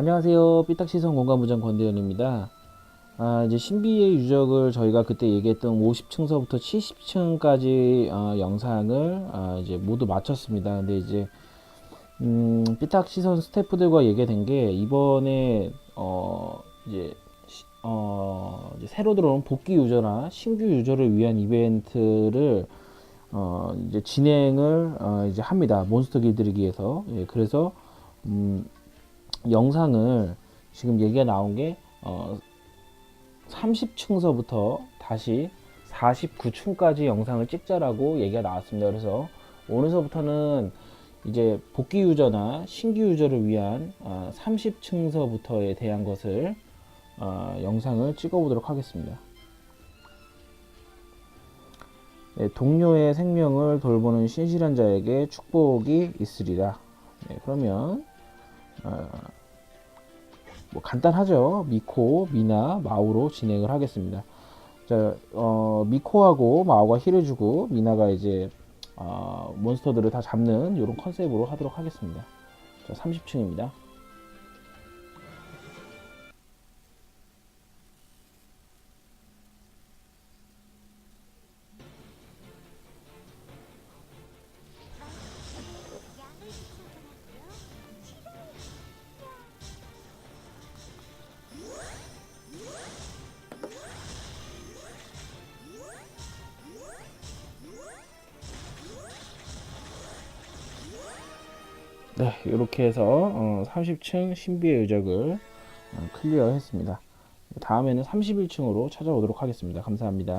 안녕하세요. 삐딱시선 공간부장 권대현입니다. 아, 이제 신비의 유적을 저희가 그때 얘기했던 50층서부터 70층까지 어, 영상을 아, 이제 모두 마쳤습니다. 근데 이제 음, 삐딱시선 스태프들과 얘기된 게 이번에 어, 이제 시- 어, 이제 새로 들어온 복귀 유저나 신규 유저를 위한 이벤트를 어, 이제 진행을 어, 이제 합니다. 몬스터 길들이기에서. 예, 그래서 음, 영상을 지금 얘기가 나온 게 어, 30층서부터 다시 49층까지 영상을 찍자라고 얘기가 나왔습니다. 그래서 오늘서부터는 이제 복귀 유저나 신규 유저를 위한 어, 30층서부터에 대한 것을 어, 영상을 찍어보도록 하겠습니다. 네, 동료의 생명을 돌보는 신실한 자에게 축복이 있으리라. 네, 그러면 어, 뭐 간단하죠. 미코, 미나, 마우로 진행을 하겠습니다. 자, 어, 미코하고 마우가 힐을 주고 미나가 이제 어, 몬스터들을 다 잡는 이런 컨셉으로 하도록 하겠습니다. 자, 30층입니다. 네, 이렇게 해서 어, 30층 신비의 유적을 어, 클리어 했습니다. 다음에는 31층으로 찾아오도록 하겠습니다. 감사합니다.